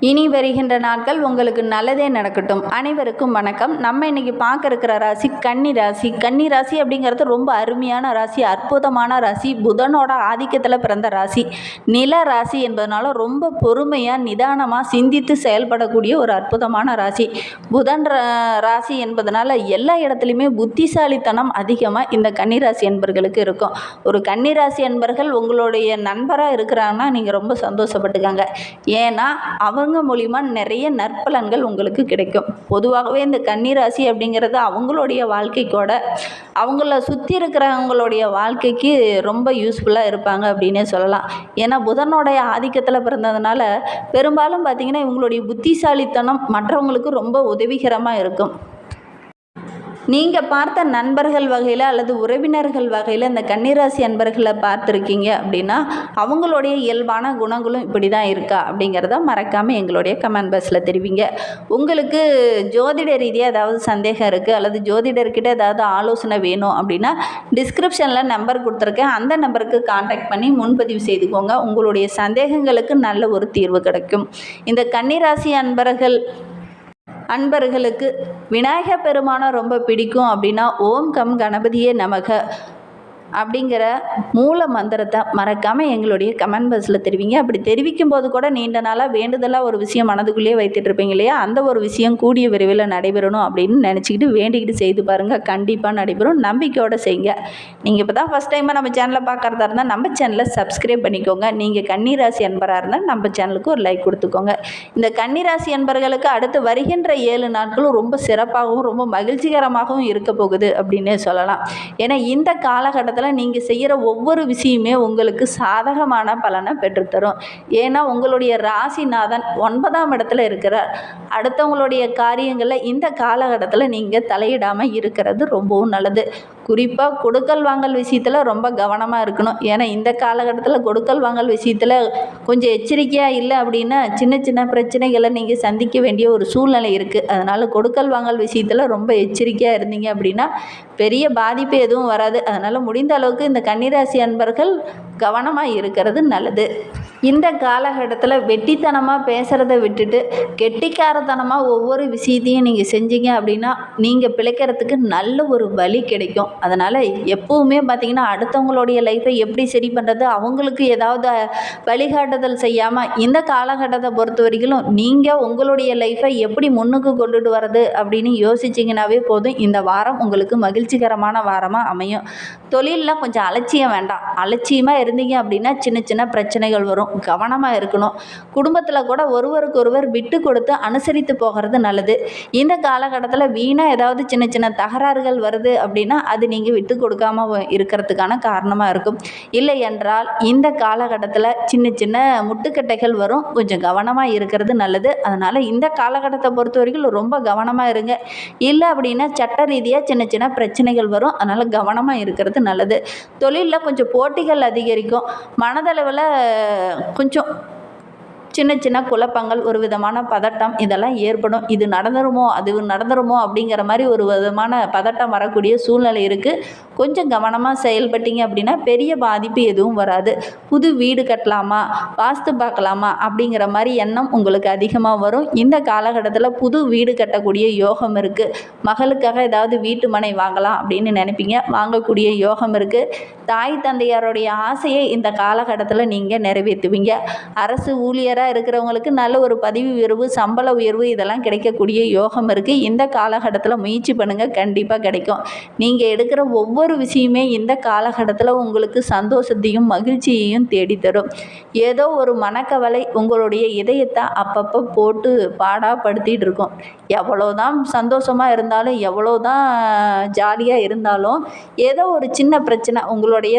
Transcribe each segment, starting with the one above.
இனி வருகின்ற நாட்கள் உங்களுக்கு நல்லதே நடக்கட்டும். அனைவருக்கும் வணக்கம். நம்ம இன்னைக்கு பார்க்க இருக்கிற ராசி கன்னி ராசி. கன்னி ராசி அப்படிங்கிறது ரொம்ப அருமையான ராசி அற்புதமான ராசி புதனோட ஆதிக்கத்தில் பிறந்த ராசி. நில ராசி என்பதனால ரொம்ப பொறுமையாக நிதானமாக சிந்தித்து செயல்படக்கூடிய ஒரு அற்புதமான ராசி. புதன் ரா- ராசி என்பதனால எல்லா இடத்துலையுமே புத்திசாலித்தனம் அதிகமாக இந்த கன்னிராசி என்பர்களுக்கு இருக்கும். ஒரு கன்னிராசி என்பர்கள் உங்களுடைய நண்பராக இருக்கிறாங்கன்னா நீங்கள் ரொம்ப சந்தோஷப்பட்டுக்காங்க. ஏன்னா அவங்க மூலிமா நிறைய நற்பலன்கள் உங்களுக்கு கிடைக்கும். பொதுவாகவே இந்த கன்னிராசி அப்படிங்கிறது அவங்களுடைய வாழ்க்கைக்கோட அவங்கள சுற்றி இருக்கிறவங்களுடைய வாழ்க்கைக்கு ரொம்ப யூஸ்ஃபுல்லாக இருப்பாங்க அப்படின்னே சொல்லலாம். ஏன்னா புதனுடைய ஆதிக்கத்தில் பிறந்ததுனால பெரும்பாலும் பார்த்திங்கன்னா இவங்களுடைய புத்திசாலித்தனம் மற்றவங்களுக்கு ரொம்ப உதவிகரமாக இருக்கும். நீங்கள் பார்த்த நண்பர்கள் வகையில் அல்லது உறவினர்கள் வகையில் இந்த கன்னிராசி அன்பர்களை பார்த்துருக்கீங்க அப்படின்னா அவங்களுடைய இயல்பான குணங்களும் இப்படி தான் இருக்கா அப்படிங்கிறத மறக்காமல் எங்களுடைய கமெண்ட் பாக்ஸில் தெரிவிங்க. உங்களுக்கு ஜோதிட ரீதியாக ஏதாவது சந்தேகம் இருக்குது அல்லது ஜோதிடர்கிட்ட ஏதாவது ஆலோசனை வேணும் அப்படின்னா டிஸ்கிரிப்ஷனில் நம்பர் கொடுத்துருக்கேன். அந்த நம்பருக்கு காண்டாக்ட் பண்ணி முன்பதிவு செய்துக்கோங்க. உங்களுடைய சந்தேகங்களுக்கு நல்ல ஒரு தீர்வு கிடைக்கும். இந்த கன்னிராசி அன்பர்கள் அன்பர்களுக்கு விநாயகர் பெருமானை ரொம்ப பிடிக்கும் அப்படின்னா ஓம் கம் கணபதியே நமக. அப்படிங்கிற மூல மந்திரத்தை மறக்காமல் எங்களுடைய கமெண்ட் பாக்ஸில் தெரிவிங்க. அப்படி தெரிவிக்கும் போது கூட நீண்ட நாளாக வேண்டுதலாக ஒரு விஷயம் மனதுக்குள்ளேயே வைத்துட்டு இருப்பீங்க இல்லையா? அந்த ஒரு விஷயம் கூடிய விரைவில் நடைபெறணும் அப்படின்னு நினச்சிக்கிட்டு வேண்டிக்கிட்டு செய்து பாருங்கள் கண்டிப்பாக நடைபெறும். நம்பிக்கையோடு செய்யுங்க. நீங்கள் இப்போ தான் ஃபஸ்ட் டைமாக நம்ம சேனலை பார்க்குறதா இருந்தால் நம்ம சேனலை சப்ஸ்கிரைப் பண்ணிக்கோங்க. நீங்கள் கன்னிராசி அன்பராக இருந்தால் நம்ம சேனலுக்கு ஒரு லைக் கொடுத்துக்கோங்க. இந்த கன்னிராசி அன்பர்களுக்கு அடுத்து வருகின்ற ஏழு நாட்களும் ரொம்ப சிறப்பாகவும் ரொம்ப மகிழ்ச்சிகரமாகவும் இருக்க போகுது அப்படின்னே சொல்லலாம். ஏன்னா இந்த காலகட்டத்தில் நீங்கள் செய்கிற ஒவ்வொரு விஷயமே உங்களுக்கு சாதகமான பலனை பெற்றுத்தரும். ஏன்னா உங்களுடைய ராசிநாதன் ஒன்பதாம் இடத்துல இருக்கிறார். அடுத்தவங்களுடைய காரியங்களில் இந்த காலகட்டத்தில் நீங்கள் தலையிடாமல் இருக்கிறது ரொம்பவும் நல்லது. குறிப்பாக கொடுக்கல் வாங்கல் விஷயத்தில் ரொம்ப கவனமாக இருக்கணும். ஏன்னா இந்த காலகட்டத்தில் கொடுக்கல் வாங்கல் விஷயத்தில் கொஞ்சம் எச்சரிக்கையாக இல்லை அப்படின்னா சின்ன சின்ன பிரச்சனைகளை நீங்கள் சந்திக்க வேண்டிய ஒரு சூழ்நிலை இருக்குது அதனால் கொடுக்கல் வாங்கல் விஷயத்தில் ரொம்ப எச்சரிக்கையாக இருந்தீங்க அப்படின்னா பெரிய பாதிப்பு எதுவும் வராது. அதனால் முடிந்த அளவுக்கு இந்த கன்னிராசி அன்பர்கள் கவனமாக இருக்கிறது நல்லது. இந்த காலகட்டத்தில் வெட்டித்தனமாக பேசுகிறத விட்டுட்டு கெட்டிக்காரத்தனமாக ஒவ்வொரு விஷயத்தையும் நீங்கள் செஞ்சீங்க அப்படின்னா நீங்கள் பிழைக்கிறதுக்கு நல்ல ஒரு வழி கிடைக்கும். அதனால் எப்போவுமே பார்த்திங்கன்னா அடுத்தவங்களுடைய லைஃப்பை எப்படி சரி பண்ணுறது அவங்களுக்கு ஏதாவது வழிகாட்டுதல் செய்யாமல் இந்த காலகட்டத்தை பொறுத்த வரைக்கும் நீங்கள் உங்களுடைய லைஃப்பை எப்படி முன்னுக்கு கொண்டுட்டு வர்றது அப்படின்னு யோசிச்சிங்கனாவே போதும். இந்த வாரம் உங்களுக்கு மகிழ்ச்சி மகிழ்ச்சிகரமான வாரமாக அமையும். தொழிலில் கொஞ்சம் அலட்சியம் வேண்டாம். அலட்சியமாக இருந்தீங்க அப்படின்னா சின்ன சின்ன பிரச்சனைகள் வரும். கவனமாக இருக்கணும். குடும்பத்தில் கூட ஒருவருக்கு ஒருவர் விட்டு கொடுத்து அனுசரித்து போகிறது நல்லது. இந்த காலகட்டத்தில் வீணாக ஏதாவது சின்ன சின்ன தகராறுகள் வருது அப்படின்னா அது நீங்கள் விட்டு கொடுக்காம இருக்கிறதுக்கான காரணமாக இருக்கும். இல்லை என்றால் இந்த காலகட்டத்தில் சின்ன சின்ன முட்டுக்கட்டைகள் வரும். கொஞ்சம் கவனமாக இருக்கிறது நல்லது. அதனால் இந்த காலகட்டத்தை பொறுத்த வரைக்கும் ரொம்ப கவனமாக இருங்க. இல்லை அப்படின்னா சட்ட ரீதியாக சின்ன சின்ன பிரச்சனை பிரச்சனைகள் வரும். அதனால் கவனமாக இருக்கிறது நல்லது. தொழிலில் கொஞ்சம் போட்டிகள் அதிகரிக்கும். மனதளவில் கொஞ்சம் சின்ன சின்ன குழப்பங்கள் ஒரு விதமான பதட்டம் இதெல்லாம் ஏற்படும். இது நடந்துருமோ அது நடந்துருமோ அப்படிங்கிற மாதிரி ஒரு விதமான பதட்டம் வரக்கூடிய சூழ்நிலை இருக்குது கொஞ்சம் கவனமாக செயல்பட்டீங்க அப்படின்னா பெரிய பாதிப்பு எதுவும் வராது. புது வீடு கட்டலாமா வாஸ்து பார்க்கலாமா அப்படிங்கிற மாதிரி எண்ணம் உங்களுக்கு அதிகமாக வரும். இந்த காலகட்டத்தில் புது வீடு கட்டக்கூடிய யோகம் இருக்குது மகளுக்காக ஏதாவது வீட்டு மனை வாங்கலாம் அப்படின்னு நினைப்பீங்க. வாங்கக்கூடிய யோகம் இருக்குது தாய் தந்தையாருடைய ஆசையை இந்த காலகட்டத்தில் நீங்கள் நிறைவேற்றுவீங்க. அரசு ஊழியராக இருக்கிறவங்களுக்கு நல்ல ஒரு பதவி உயர்வு சம்பள உயர்வு இதெல்லாம் கிடைக்கக்கூடிய யோகம் இருக்குது இந்த காலகட்டத்தில் முயற்சி பண்ணுங்கள் கண்டிப்பாக கிடைக்கும். நீங்கள் எடுக்கிற ஒவ்வொரு விஷயமே இந்த காலகட்டத்தில் உங்களுக்கு சந்தோஷத்தையும் மகிழ்ச்சியையும் தேடித்தரும். ஏதோ ஒரு மனக்கவலை உங்களுடைய இதயத்தை அப்பப்போ போட்டு பாடாப்படுத்திகிட்டு இருக்கும். எவ்வளோதான் சந்தோஷமாக இருந்தாலும் எவ்வளோதான் ஜாலியாக இருந்தாலும் ஏதோ ஒரு சின்ன பிரச்சனை உங்களுடைய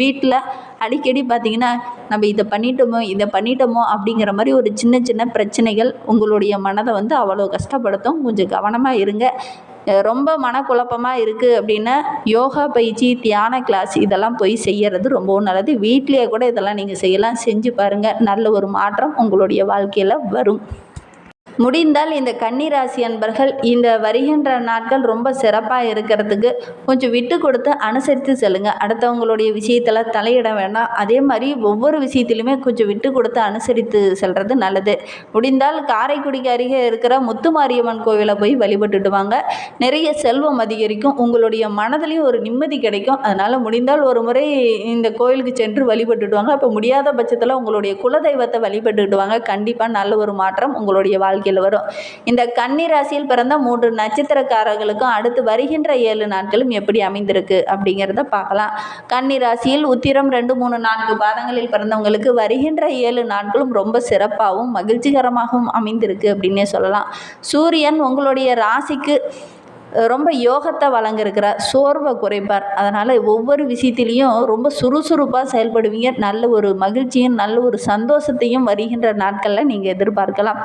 வீட்டில் அடிக்கடி பார்த்தீங்கன்னா நம்ம இதை பண்ணிட்டோமோ இதை பண்ணிட்டோமோ அப்படிங்கிற மாதிரி ஒரு சின்ன சின்ன பிரச்சனைகள் உங்களுடைய மனதை வந்து அவ்வளோ கஷ்டப்படுத்தும். கொஞ்சம் கவனமாக இருங்க. ரொம்ப மனக்குழப்பமாக இருக்குது அப்படின்னா யோகா பயிற்சி தியான கிளாஸ் இதெல்லாம் போய் செய்யறது ரொம்பவும் நல்லது. வீட்லேயே கூட இதெல்லாம் நீங்கள் செய்யலாம். செஞ்சு பாருங்கள் நல்ல ஒரு மாற்றம் உங்களுடைய வாழ்க்கையில் வரும். முடிந்தால் இந்த கன்னிராசி அன்பர்கள் இந்த வருகின்ற நாட்கள் ரொம்ப சிறப்பாக இருக்கிறதுக்கு கொஞ்சம் விட்டு கொடுத்து அனுசரித்து செல்லுங்க. அடுத்தவங்களுடைய விஷயத்தில் தலையிட வேண்டாம். அதே மாதிரி ஒவ்வொரு விஷயத்திலுமே கொஞ்சம் விட்டு கொடுத்து அனுசரித்து செல்வது நல்லது. முடிந்தால் காரைக்குடிக்கு அருகே இருக்கிற முத்துமாரியம்மன் கோவிலை போய் வழிபட்டுட்டு வாங்க. நிறைய செல்வம் அதிகரிக்கும். உங்களுடைய மனதிலையும் ஒரு நிம்மதி கிடைக்கும். அதனால் முடிந்தால் ஒரு முறை இந்த கோயிலுக்கு சென்று வழிபட்டுட்டு வாங்க. அப்போ முடியாத பட்சத்தில் உங்களுடைய குலதெய்வத்தை வழிபட்டுட்டு வாங்க. கண்டிப்பாக நல்ல ஒரு மாற்றம் உங்களுடைய வாழ்க்கை வாழ்க்கையில் வரும். இந்த கன்னி ராசியில் பிறந்த மூன்று நட்சத்திரக்காரர்களுக்கும் அடுத்து வருகின்ற ஏழு நாட்களும் எப்படி அமைந்திருக்கு அப்படிங்கிறத பார்க்கலாம். கன்னி ராசியில் உத்திரம் ரெண்டு மூணு நான்கு பாதங்களில் பிறந்தவங்களுக்கு வருகின்ற ஏழு நாட்களும் ரொம்ப சிறப்பாகவும் மகிழ்ச்சிகரமாகவும் அமைந்திருக்கு அப்படின்னே சொல்லலாம். சூரியன் உங்களுடைய ராசிக்கு ரொம்ப யோகத்தை வழங்கியிருக்கிறார் சோர்வை குறைப்பார். அதனால் ஒவ்வொரு விஷயத்திலையும் ரொம்ப சுறுசுறுப்பாக செயல்படுவீங்க. நல்ல ஒரு மகிழ்ச்சியும் நல்ல ஒரு சந்தோஷத்தையும் வருகின்ற நாட்களில் நீங்கள் எதிர்பார்க்கலாம்.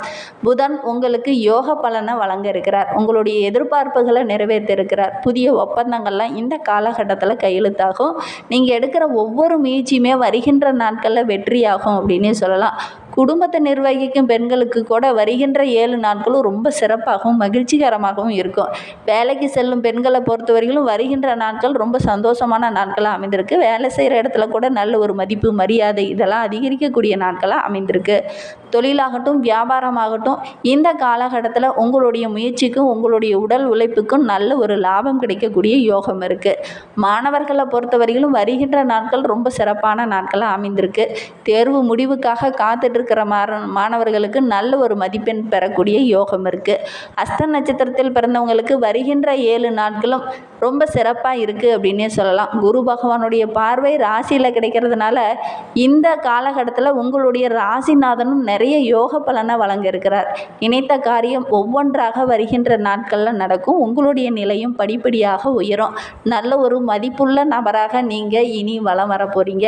புதன் உங்களுக்கு யோக பலனை வழங்க இருக்கிறார் உங்களுடைய எதிர்பார்ப்புகளை நிறைவேற்றிருக்கிறார் புதிய ஒப்பந்தங்கள்லாம் இந்த காலகட்டத்தில் கையெழுத்தாகும். நீங்கள் எடுக்கிற ஒவ்வொரு முயற்சியுமே வருகின்ற நாட்களில் வெற்றியாகும் அப்படின்னே சொல்லலாம். குடும்பத்தை நிர்வகிக்கும் பெண்களுக்கு கூட வருகின்ற ஏழு நாட்களும் ரொம்ப சிறப்பாகவும் மகிழ்ச்சிகரமாகவும் இருக்கும். வேலைக்கு செல்லும் பெண்களை பொறுத்த வரையிலும் வருகின்ற நாட்கள் ரொம்ப சந்தோஷமான நாட்களாக அமைந்திருக்கு. வேலை செய்கிற இடத்துல கூட நல்ல ஒரு மதிப்பு மரியாதை இதெல்லாம் அதிகரிக்கக்கூடிய நாட்களாக அமைந்திருக்கு. தொழிலாகட்டும் வியாபாரமாகட்டும் இந்த காலகட்டத்தில் உங்களுடைய முயற்சிக்கும் உங்களுடைய உடல் உழைப்புக்கும் நல்ல ஒரு லாபம் கிடைக்கக்கூடிய யோகம் இருக்குது மாணவர்களை பொறுத்த வரையிலும் வருகின்ற நாட்கள் ரொம்ப சிறப்பான நாட்களாக அமைந்திருக்கு. தேர்வு முடிவுக்காக காத்துட்டு இருக்கிற மாற மாணவர்களுக்கு நல்ல ஒரு மதிப்பெண் பெறக்கூடிய யோகம் இருக்குது அஸ்த நட்சத்திரத்தில் பிறந்தவங்களுக்கு வருகின்ற ஏழு நாட்களும் ரொம்ப சிறப்பாக இருக்குது அப்படின்னே சொல்லலாம். குரு பகவானுடைய பார்வை ராசியில் கிடைக்கிறதுனால இந்த காலகட்டத்தில் உங்களுடைய ராசிநாதனும் நிறைய யோக பலனை வழங்க இருக்கிறார் நினைத்த காரியம் ஒவ்வொன்றாக வருகின்ற நாட்களில் நடக்கும். உங்களுடைய நிலையும் படிப்படியாக உயரும். நல்ல ஒரு மதிப்புள்ள நபராக நீங்கள் இனி வளம் வர போகிறீங்க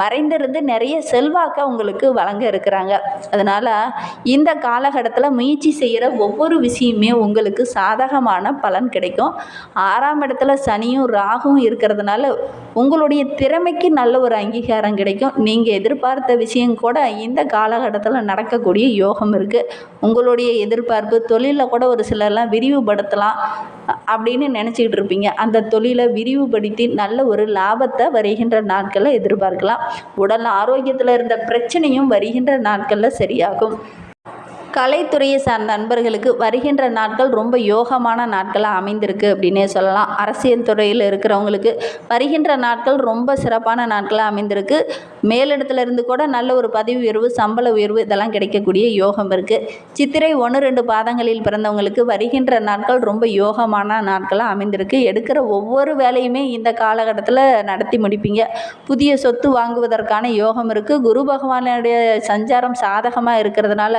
மறைந்திருந்து நிறைய செல்வாக்கை உங்களுக்கு வழங்க இருக்கிறார் இருக்கிறாங்க அதனால் இந்த காலகட்டத்தில் முயற்சி செய்கிற ஒவ்வொரு விஷயமே உங்களுக்கு சாதகமான பலன் கிடைக்கும். ஆறாம் இடத்துல சனியும் ராகும் இருக்கிறதுனால உங்களுடைய திறமைக்கு நல்ல ஒரு அங்கீகாரம் கிடைக்கும். நீங்கள் எதிர்பார்த்த விஷயம் கூட இந்த காலகட்டத்தில் நடக்கக்கூடிய யோகம் இருக்குது உங்களுடைய எதிர்பார்ப்பு தொழிலில் கூட ஒரு சிலர்லாம் விரிவுபடுத்தலாம். அப்படின்னு நினச்சிக்கிட்டு இருப்பீங்க. அந்த தொழிலை விரிவுபடுத்தி நல்ல ஒரு லாபத்தை வருகின்ற நாட்களில் எதிர்பார்க்கலாம். உடல் ஆரோக்கியத்தில் இருந்த பிரச்சனையும் வருகின்ற நாட்களில் சரியாகும். கலைத்துறையை சார்ந்த நண்பர்களுக்கு வருகின்ற நாட்கள் ரொம்ப யோகமான நாட்களாக அமைந்திருக்கு அப்படின்னே சொல்லலாம். அரசியல் துறையில் இருக்கிறவங்களுக்கு வருகின்ற நாட்கள் ரொம்ப சிறப்பான நாட்களாக அமைந்திருக்கு. மேலிடத்துல இருந்து கூட நல்ல ஒரு பதவி உயர்வு சம்பள உயர்வு இதெல்லாம் கிடைக்கக்கூடிய யோகம் இருக்குது சித்திரை ஒன்று ரெண்டு பாதங்களில் பிறந்தவங்களுக்கு வருகின்ற நாட்கள் ரொம்ப யோகமான நாட்களாக அமைந்திருக்கு. எடுக்கிற ஒவ்வொரு வேலையுமே இந்த காலகட்டத்தில் நடத்தி முடிப்பீங்க. புதிய சொத்து வாங்குவதற்கான யோகம் இருக்குது குரு பகவானுடைய சஞ்சாரம் சாதகமாக இருக்கிறதுனால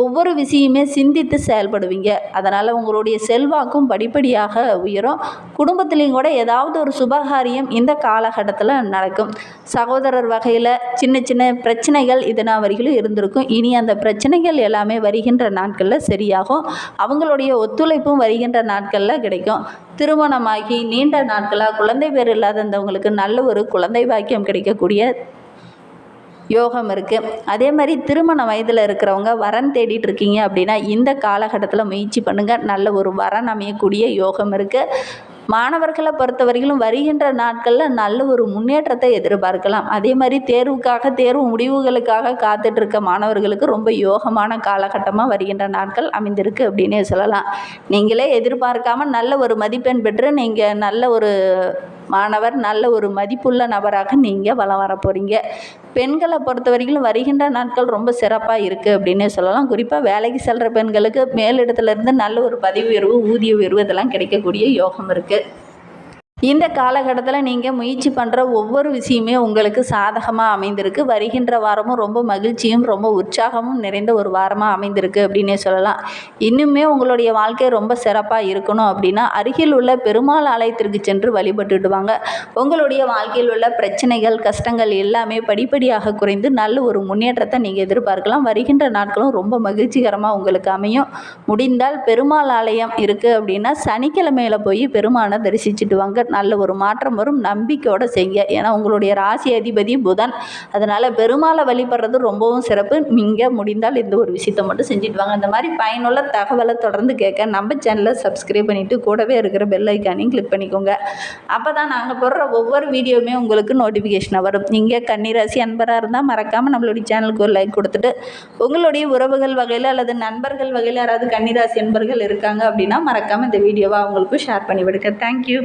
ஒவ்வொரு ஒவ்வொரு விஷயமே சிந்தித்து செயல்படுவீங்க. அதனால் உங்களுடைய செல்வாக்கும் படிப்படியாக உயரும். குடும்பத்துலேயும் கூட ஏதாவது ஒரு சுபகாரியம் இந்த காலகட்டத்தில் நடக்கும். சகோதரர் வகையில் சின்ன சின்ன பிரச்சனைகள் இதனா வரையிலும் இருந்திருக்கும். இனி அந்த பிரச்சனைகள் எல்லாமே வருகின்ற நாட்களில் சரியாகும். அவங்களுடைய ஒத்துழைப்பும் வருகின்ற நாட்களில் கிடைக்கும். திருமணமாகி நீண்ட நாட்களாக குழந்தை பேர் இல்லாதவங்களுக்கு நல்ல ஒரு குழந்தை பாக்கியம் கிடைக்கக்கூடிய யோகம் இருக்குது அதே மாதிரி திருமண வயதில் இருக்கிறவங்க வரன் தேடிட்டு இருக்கீங்க அப்படின்னா இந்த காலகட்டத்தில் முயற்சி பண்ணுங்கள் நல்ல ஒரு வரன் அமையக்கூடிய யோகம் இருக்குது மாணவர்களை பொறுத்த வரைக்கும் வருகின்ற நாட்களில் நல்ல ஒரு முன்னேற்றத்தை எதிர்பார்க்கலாம். அதே மாதிரி தேர்வுக்காக தேர்வு முடிவுகளுக்காக காத்துட்டு இருக்க மாணவர்களுக்கு ரொம்ப யோகமான காலகட்டமாக வருகின்ற நாட்கள் அமைந்திருக்கு அப்படின்னே சொல்லலாம். நீங்களே எதிர்பார்க்காம நல்ல ஒரு மதிப்பெண் பெற்று நீங்கள் நல்ல ஒரு மாணவர் நல்ல ஒரு மதிப்புள்ள நபராக நீங்கள் வளம் வர போகிறீங்க பெண்களை பொறுத்த வரைக்கும் வருகின்ற நாட்கள் ரொம்ப சிறப்பாக இருக்குது அப்படின்னே சொல்லலாம். குறிப்பாக வேலைக்கு செல்கிற பெண்களுக்கு மேலிடத்துலேருந்து நல்ல ஒரு பதவி உயர்வு ஊதிய உயர்வு இதெல்லாம் கிடைக்கக்கூடிய யோகம் இருக்குது இந்த காலகட்டத்தில் நீங்கள் முயற்சி பண்ணுற ஒவ்வொரு விஷயமே உங்களுக்கு சாதகமாக அமைந்திருக்கு. வருகின்ற வாரமும் ரொம்ப மகிழ்ச்சியும் ரொம்ப உற்சாகமும் நிறைந்த ஒரு வாரமாக அமைந்திருக்கு அப்படின்னே சொல்லலாம். இன்னுமே உங்களுடைய வாழ்க்கை ரொம்ப சிறப்பாக இருக்கணும் அப்படின்னா அருகில் உள்ள பெருமாள் ஆலயத்திற்கு சென்று வழிபட்டுட்டு வாங்க உங்களுடைய வாழ்க்கையில் உள்ள பிரச்சனைகள் கஷ்டங்கள் எல்லாமே படிப்படியாக குறைந்து நல்ல ஒரு முன்னேற்றத்தை நீங்கள் எதிர்பார்க்கலாம். வருகின்ற நாட்களும் ரொம்ப மகிழ்ச்சிகரமாக உங்களுக்கு அமையும். முடிந்தால் பெருமாள் ஆலயம் இருக்குது அப்படின்னா சனிக்கிழமையில் போய் பெருமானை தரிசிச்சுட்டு வாங்க. நல்ல ஒரு மாற்றம் வரும். நம்பிக்கையோடு செய்ய ஏன்னா உங்களுடைய ராசி அதிபதி புதன். அதனால் பெருமாளை வழிபடுறது ரொம்பவும் சிறப்பு. நீங்கள் முடிந்தால் இந்த ஒரு விஷயத்தை மட்டும் செஞ்சுட்டு வாங்க. இந்த மாதிரி பயனுள்ள தகவலை தொடர்ந்து கேட்க நம்ம சேனலை சப்ஸ்கிரைப் பண்ணிவிட்டு கூடவே இருக்கிற பெல் ஐக்கானையும் கிளிக் பண்ணிக்கோங்க. அப்போ தான் நாங்கள் போடுற ஒவ்வொரு வீடியோவுமே உங்களுக்கு நோட்டிஃபிகேஷனாக வரும். நீங்கள் கன்னிராசி அன்பராக இருந்தால் மறக்காமல் நம்மளுடைய சேனலுக்கு ஒரு லைக் கொடுத்துட்டு உங்களுடைய உறவுகள் வகையில் அல்லது நண்பர்கள் வகையில் யாராவது கன்னிராசி அன்பர்கள் இருக்காங்க அப்படின்னா மறக்காமல் இந்த வீடியோவை அவங்களுக்கும் ஷேர் பண்ணி விடுங்க. தேங்க்யூ